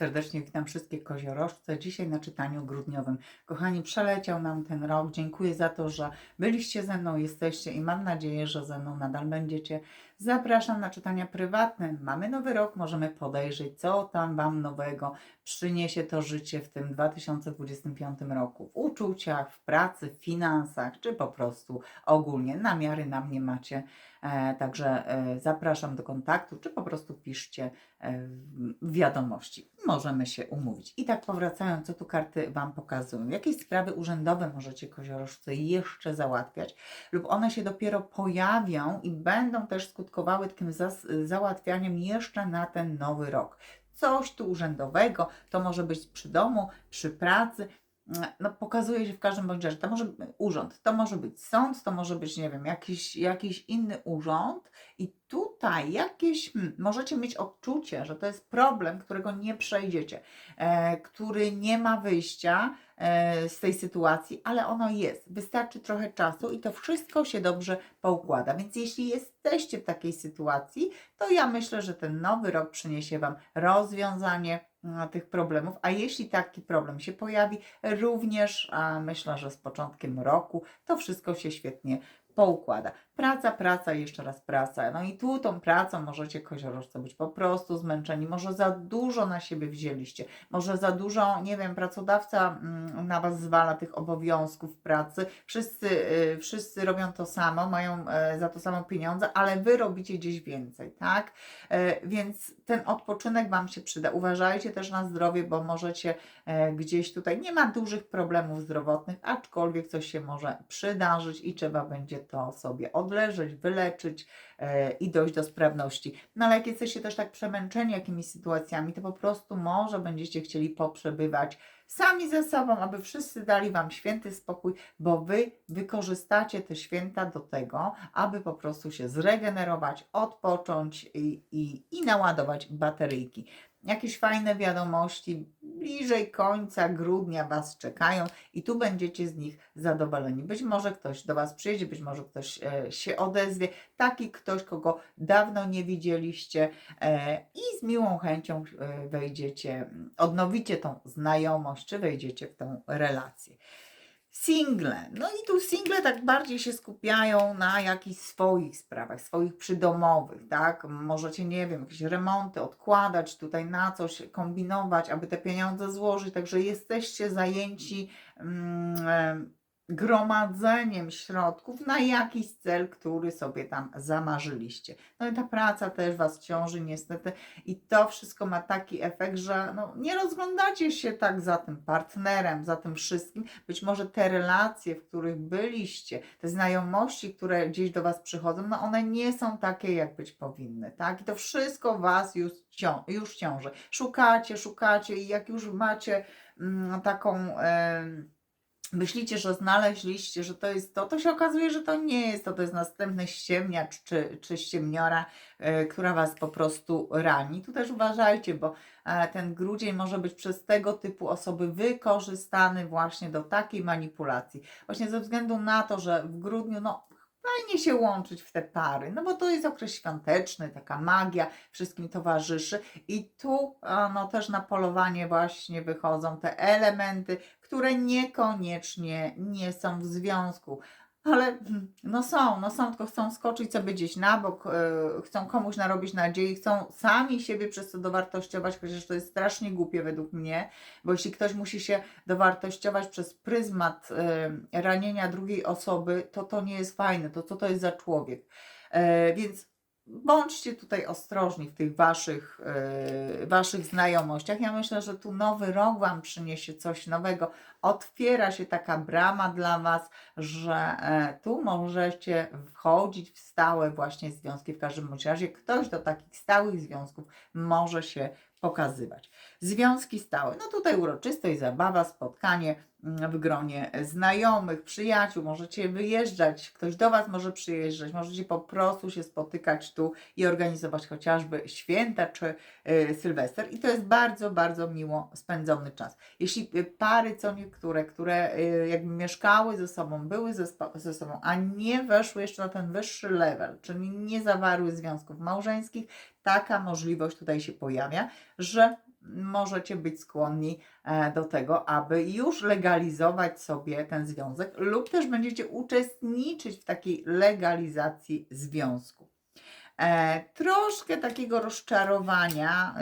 Serdecznie witam wszystkie koziorożce. Dzisiaj na czytaniu grudniowym. Kochani, przeleciał nam ten rok. Dziękuję za to, że byliście ze mną, jesteście i mam nadzieję, że ze mną nadal będziecie. Zapraszam na czytania prywatne. Mamy nowy rok, możemy podejrzeć, co tam Wam nowego przyniesie to życie w tym 2025 roku. W uczuciach, w pracy, w finansach, czy po prostu ogólnie. Namiary na mnie macie. E, także e, zapraszam do kontaktu, czy po prostu piszcie e, wiadomości. Możemy się umówić. I tak powracając, co tu karty Wam pokazują. Jakieś sprawy urzędowe możecie koziorożcy jeszcze załatwiać, lub one się dopiero pojawią i będą też skutkowały zas- załatwianiem jeszcze na ten nowy rok. Coś tu urzędowego, to może być przy domu, przy pracy, no, pokazuje się w każdym bądź razie. To może być urząd, to może być sąd, to może być, nie wiem, jakiś, jakiś inny urząd, i tutaj jakieś, hmm, możecie mieć odczucie, że to jest problem, którego nie przejdziecie, e, który nie ma wyjścia e, z tej sytuacji, ale ono jest. Wystarczy trochę czasu i to wszystko się dobrze poukłada. Więc jeśli jesteście w takiej sytuacji, to ja myślę, że ten nowy rok przyniesie Wam rozwiązanie tych problemów, a jeśli taki problem się pojawi, również myślę, że z początkiem roku to wszystko się świetnie poukłada. Praca, praca jeszcze raz praca. No i tu tą pracą możecie koziorożce być po prostu zmęczeni, może za dużo na siebie wzięliście, może za dużo, nie wiem, pracodawca mm, na Was zwala tych obowiązków pracy, wszyscy, y, wszyscy robią to samo, mają e, za to samo pieniądze, ale Wy robicie gdzieś więcej, tak? E, Więc ten odpoczynek Wam się przyda. Uważajcie też na zdrowie, bo możecie e, gdzieś tutaj, nie ma dużych problemów zdrowotnych, aczkolwiek coś się może przydarzyć i trzeba będzie to sobie odleżeć, wyleczyć e, i dojść do sprawności. No ale jak jesteście też tak przemęczeni jakimiś sytuacjami, to po prostu może będziecie chcieli poprzebywać sami ze sobą, aby wszyscy dali Wam święty spokój, bo Wy wykorzystacie te święta do tego, aby po prostu się zregenerować, odpocząć i, i, i naładować bateryjki. Jakieś fajne wiadomości bliżej końca grudnia Was czekają i tu będziecie z nich zadowoleni. Być może ktoś do Was przyjdzie, być może ktoś e, się odezwie, taki ktoś, kogo dawno nie widzieliście e, i z miłą chęcią e, wejdziecie, odnowicie tą znajomość, czy wejdziecie w tą relację. Single. No i tu single tak bardziej się skupiają na jakichś swoich sprawach, swoich przydomowych, tak? Możecie, nie wiem, jakieś remonty odkładać tutaj na coś, kombinować, aby te pieniądze złożyć, także jesteście zajęci mm, gromadzeniem środków na jakiś cel, który sobie tam zamarzyliście. No i ta praca też Was ciąży niestety i to wszystko ma taki efekt, że no, nie rozglądacie się tak za tym partnerem, za tym wszystkim. Być może te relacje, w których byliście, te znajomości, które gdzieś do Was przychodzą, no one nie są takie, jak być powinny, tak? I to wszystko Was już, cią już ciąży. Szukacie, szukacie i jak już macie mm, taką... em, myślicie, że znaleźliście, że to jest to, to się okazuje, że to nie jest to, to jest następny ściemniacz czy, czy ściemniora, e, która Was po prostu rani. Tu też uważajcie, bo e, ten grudzień może być przez tego typu osoby wykorzystany właśnie do takiej manipulacji. Właśnie ze względu na to, że w grudniu, no fajnie się łączyć w te pary, no bo to jest okres świąteczny, taka magia wszystkim towarzyszy i tu no też na polowanie właśnie wychodzą te elementy, które niekoniecznie nie są w związku. Ale mm, no są, no są, tylko chcą skoczyć sobie gdzieś na bok, yy, chcą komuś narobić nadziei, chcą sami siebie przez to dowartościować, chociaż to jest strasznie głupie według mnie, bo jeśli ktoś musi się dowartościować przez pryzmat yy, ranienia drugiej osoby, to to nie jest fajne, to co to jest za człowiek. Yy, więc bądźcie tutaj ostrożni w tych waszych, yy, waszych znajomościach. Ja myślę, że tu nowy rok Wam przyniesie coś nowego. Otwiera się taka brama dla Was, że e, tu możecie wchodzić w stałe właśnie związki. W każdym razie ktoś do takich stałych związków może się pokazywać. Związki stałe. No tutaj uroczystość, zabawa, spotkanie w gronie znajomych, przyjaciół. Możecie wyjeżdżać, ktoś do Was może przyjeżdżać, możecie po prostu się spotykać tu i organizować chociażby święta czy y, Sylwester. I to jest bardzo, bardzo miło spędzony czas. Jeśli y, pary co niektóre, które jakby mieszkały ze sobą, były ze, ze sobą, a nie weszły jeszcze na ten wyższy level, czyli nie zawarły związków małżeńskich, taka możliwość tutaj się pojawia, że możecie być skłonni e, do tego, aby już legalizować sobie ten związek, lub też będziecie uczestniczyć w takiej legalizacji związku. E, troszkę takiego rozczarowania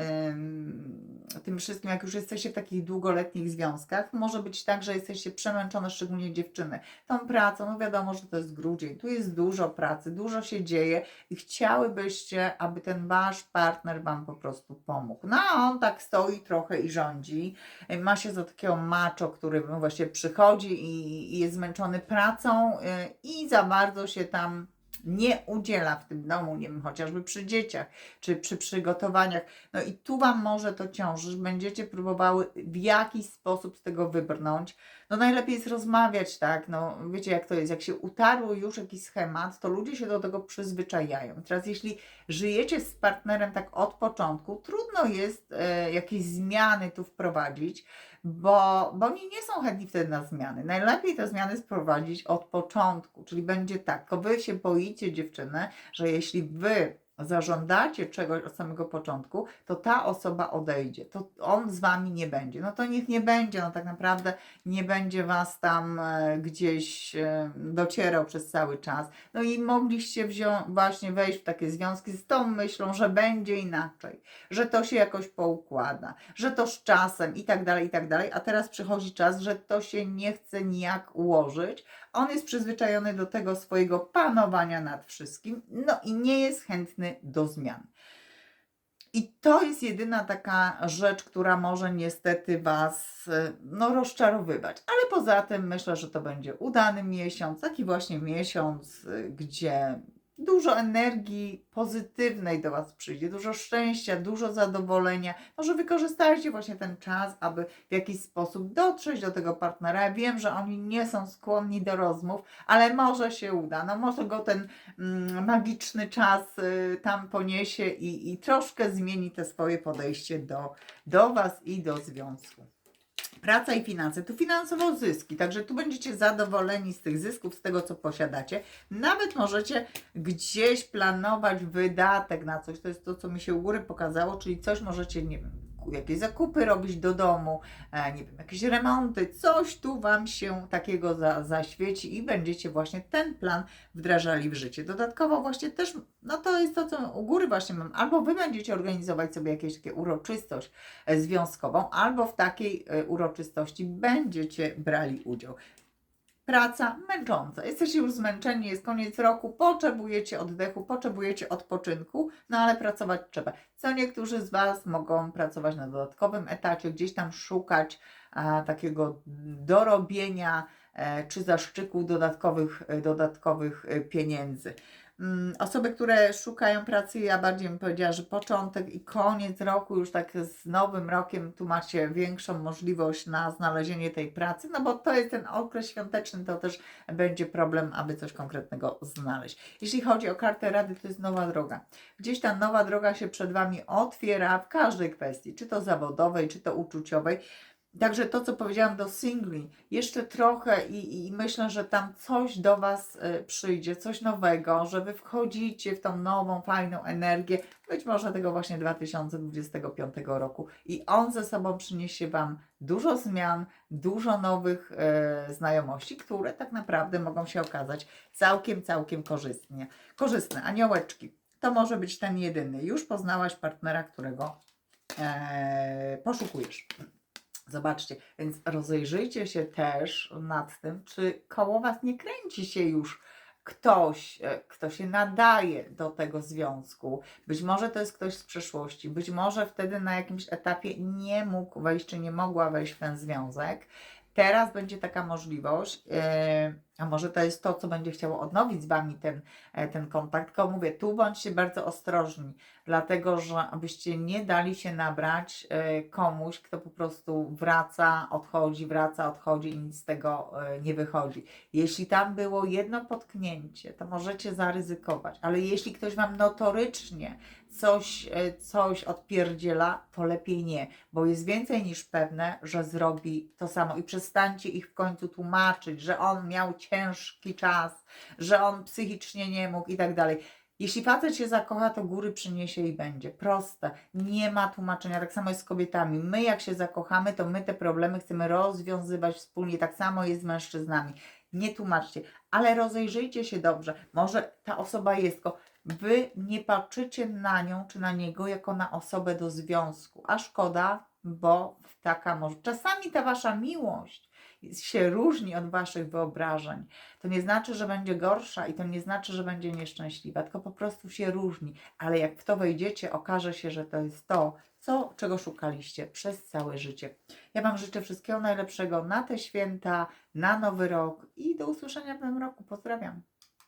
tym wszystkim, jak już jesteście w takich długoletnich związkach, może być tak, że jesteście przemęczone, szczególnie dziewczyny, tą pracą, no wiadomo, że to jest grudzień, tu jest dużo pracy, dużo się dzieje i chciałybyście, aby ten wasz partner wam po prostu pomógł. No a on tak stoi trochę i rządzi, ma się za takiego macho, który właśnie przychodzi i, i jest zmęczony pracą y, i za bardzo się tam nie udziela w tym domu, nie wiem, chociażby przy dzieciach, czy przy przygotowaniach. No i tu Wam może to ciążyć, będziecie próbowały w jakiś sposób z tego wybrnąć. No najlepiej jest rozmawiać, tak, no wiecie jak to jest, jak się utarło już jakiś schemat, to ludzie się do tego przyzwyczajają. Teraz jeśli żyjecie z partnerem tak od początku, trudno jest e, jakieś zmiany tu wprowadzić, bo, bo oni nie są chętni wtedy na zmiany. Najlepiej te zmiany sprowadzić od początku, czyli będzie tak, wy się boicie dziewczyny, że jeśli wy zażądacie czegoś od samego początku, to ta osoba odejdzie, to on z wami nie będzie. No to niech nie będzie, no tak naprawdę nie będzie was tam e, gdzieś e, docierał przez cały czas. No i mogliście właśnie wejść w takie związki z tą myślą, że będzie inaczej, że to się jakoś poukłada, że to z czasem i tak dalej, i tak dalej, a teraz przychodzi czas, że to się nie chce nijak ułożyć. On jest przyzwyczajony do tego swojego panowania nad wszystkim, no i nie jest chętny do zmian. I to jest jedyna taka rzecz, która może niestety Was e, no, rozczarowywać. Ale poza tym myślę, że to będzie udany miesiąc, taki właśnie miesiąc, e, gdzie dużo energii pozytywnej do Was przyjdzie, dużo szczęścia, dużo zadowolenia. Może wykorzystajcie właśnie ten czas, aby w jakiś sposób dotrzeć do tego partnera. Ja wiem, że oni nie są skłonni do rozmów, ale może się uda. No może go ten mm, magiczny czas y, tam poniesie i, i troszkę zmieni te swoje podejście do, do Was i do związku. Praca i finanse. Tu finansowo zyski, także tu będziecie zadowoleni z tych zysków, z tego co posiadacie. Nawet możecie gdzieś planować wydatek na coś. To jest to, co mi się u góry pokazało, czyli coś możecie, nie wiem, jakieś zakupy robić do domu, e, nie wiem, jakieś remonty, coś tu Wam się takiego za, zaświeci i będziecie właśnie ten plan wdrażali w życie. Dodatkowo właśnie też, no to jest to, co u góry właśnie mam, albo Wy będziecie organizować sobie jakieś takie uroczystość e, związkową, albo w takiej e, uroczystości będziecie brali udział. Praca męcząca. Jesteście już zmęczeni, jest koniec roku, potrzebujecie oddechu, potrzebujecie odpoczynku, no ale pracować trzeba. Co niektórzy z Was mogą pracować na dodatkowym etacie, gdzieś tam szukać a, takiego dorobienia e, czy zaszczyku dodatkowych, e, dodatkowych e, pieniędzy. Mm, Osoby, które szukają pracy, ja bardziej bym powiedziała, że początek i koniec roku, już tak z nowym rokiem, tu macie większą możliwość na znalezienie tej pracy, no bo to jest ten okres świąteczny, to też będzie problem, aby coś konkretnego znaleźć. Jeśli chodzi o kartę rady, to jest nowa droga. Gdzieś ta nowa droga się przed Wami otwiera w każdej kwestii, czy to zawodowej, czy to uczuciowej. Także to, co powiedziałam do singli, jeszcze trochę i, i myślę, że tam coś do Was y, przyjdzie, coś nowego, że Wy wchodzicie w tą nową, fajną energię, być może tego właśnie 2025 roku i on ze sobą przyniesie Wam dużo zmian, dużo nowych e, znajomości, które tak naprawdę mogą się okazać całkiem, całkiem korzystnie. korzystne. Aniołeczki, to może być ten jedyny. Już poznałaś partnera, którego e, poszukujesz. Zobaczcie, więc rozejrzyjcie się też nad tym, czy koło Was nie kręci się już ktoś, e, kto się nadaje do tego związku. Być może to jest ktoś z przeszłości, być może wtedy na jakimś etapie nie mógł wejść, czy nie mogła wejść w ten związek. Teraz będzie taka możliwość, e, a może to jest to, co będzie chciało odnowić z Wami ten, e, ten kontakt. Tylko mówię, tu bądźcie bardzo ostrożni, dlatego że abyście nie dali się nabrać e, komuś, kto po prostu wraca, odchodzi, wraca, odchodzi i nic z tego e, nie wychodzi. Jeśli tam było jedno potknięcie, to możecie zaryzykować, ale jeśli ktoś Wam notorycznie coś, coś odpierdziela, to lepiej nie, bo jest więcej niż pewne, że zrobi to samo i przestańcie ich w końcu tłumaczyć, że on miał ciężki czas, że on psychicznie nie mógł i tak dalej. Jeśli facet się zakocha, to góry przyniesie i będzie. Proste. Nie ma tłumaczenia. Tak samo jest z kobietami. My, jak się zakochamy, to my te problemy chcemy rozwiązywać wspólnie. Tak samo jest z mężczyznami. Nie tłumaczcie, ale rozejrzyjcie się dobrze. Może ta osoba jest, tylko wy nie patrzycie na nią czy na niego jako na osobę do związku. A szkoda, bo taka może. Czasami ta wasza miłość się różni od waszych wyobrażeń. To nie znaczy, że będzie gorsza i to nie znaczy, że będzie nieszczęśliwa, tylko po prostu się różni. Ale jak w to wejdziecie, okaże się, że to jest to, co, czego szukaliście przez całe życie. Ja Wam życzę wszystkiego najlepszego na te święta, na nowy rok i do usłyszenia w nowym roku. Pozdrawiam.